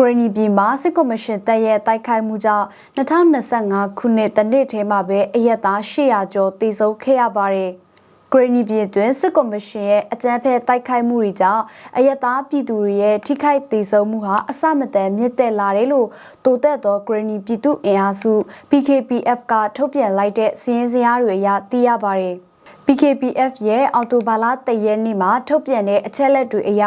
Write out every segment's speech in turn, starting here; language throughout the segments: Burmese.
ဂရနီပြည်မှာစစ်ကော်မရှင်တပ်ရဲ့တိုက်ခိုက်မှုကြောင့်2025ခုနှစ်တနှစ်ထဲမှာပဲအရက်သား800ကျော်သေဆုံးခဲ့ရပါတယ်။ဂရနီပြည်တွင်စစ်ကော်မရှင်ရဲ့အကြမ်းဖက်တိုက်ခိုက်မှုတွေကြောင့်အရက်သားပြည်သူတွေရဲ့ထိခိုက်သေဆုံးမှုဟာအဆမတန်မြင့်တက်လာတယ်လို့တိုးတက်သောဂရနီပြည်သူအင်အားစု PKPF ကထုတ်ပြန်လိုက်တဲ့စီးရင်စရာတွေအရသိရပါတယ်။ PKPF ရဲ့အော်တိုဘာလတရက်နေ့မှာထုတ်ပြန်တဲ့အချက်လက်တွေအရ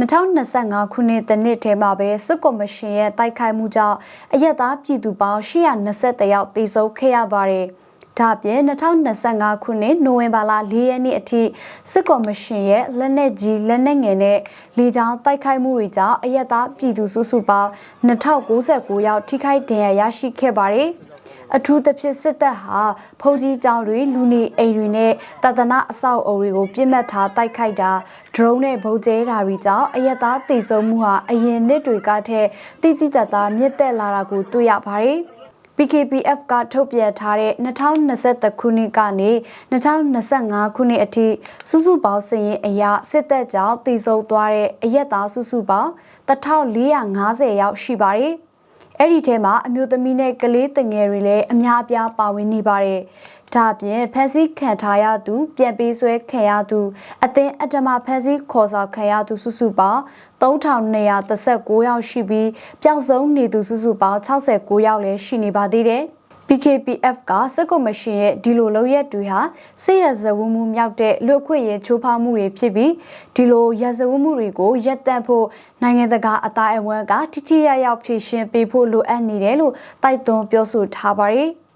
2025ခုနှစ်တနှစ်ထဲမှာပဲစစ်ကော်မရှင်ရဲ့တိုက်ခိုက်မှုကြောင့်အရက်သားပြည်သူပေါင်း820ယောက်သေဆုံးခဲ့ရပါတယ်။ဒါ့အပြင်2025ခုနှစ်နိုဝင်ဘာလ4ရက်နေ့အထိစစ်ကော်မရှင်ရဲ့လက်နက်ကြီးလက်နက်ငယ်နဲ့လေကြောင်းတိုက်ခိုက်မှုတွေကြောင့်အရက်သားပြည်သူစုစုပေါင်း2069ယောက်ထိခိုက်ဒဏ်ရာရရှိခဲ့ပါတယ်။ အထူးသဖြင့်စစ်တပ်ဟာဖုန်ကြီးကျောင်းတွေလူနေအိမ်တွေနဲ့တသနာအဆောက်အအုံတွေကိုပြစ်မှတ်ထားတိုက်ခိုက်တာဒရုန်းနဲ့ဗုံးကျဲတာတွေကြောင့်အရက်သားတိတ်ဆုံးမှုဟာအရင်နှစ်တွေကထက်တိတိတတ်တာမြင့်တက်လာတာကိုတွေ့ရပါတယ်။ PKPF ကထုတ်ပြန်ထားတဲ့2023ခုနှစ်ကနေ2025ခုနှစ်အထိစုစုပေါင်းစည်ရင်အရာစစ်တပ်ကြောင့်တည်ဆုံသွားတဲ့အရက်သားစုစုပေါင်း1450ရောက်ရှိပါတယ်။ အဲ့ဒီထဲမှာအမျိုးသမီးနဲ့ကလေးတငယ်တွေလည်းအများအပြားပါဝင်နေပါတယ်။ဒါအပြင်ဖန်စီခံထားရသူ ပြန်ပေးဆွဲခံရသူအသင်းအတ္တမဖန်စီခေါ်ဆောင်ခံရသူစုစုပေါင်း3239ယောက်ရှိပြီးပျောက်ဆုံးနေသူစုစုပေါင်း69ယောက်လည်းရှိနေပါသေးတယ်။ PKPF ကစစ်ကော်မရှင်ရဲ့ဒီလိုလုပ်ရက်တွေဟာစစ်ရဇဝမှုမြောက်တဲ့လူခွင့်ရေးချိုးဖောက်မှုတွေဖြစ်ပြီးဒီလိုရဇဝမှုတွေကိုရပ်တန့်ဖို့နိုင်ငံတကာအတိုင်းအဝန်းကထိထိရရောက်ဖြည့်ရှင်းပေးဖို့လိုအပ်နေတယ်လို့တိုက်တွန်းပြောဆိုထားပါတယ်။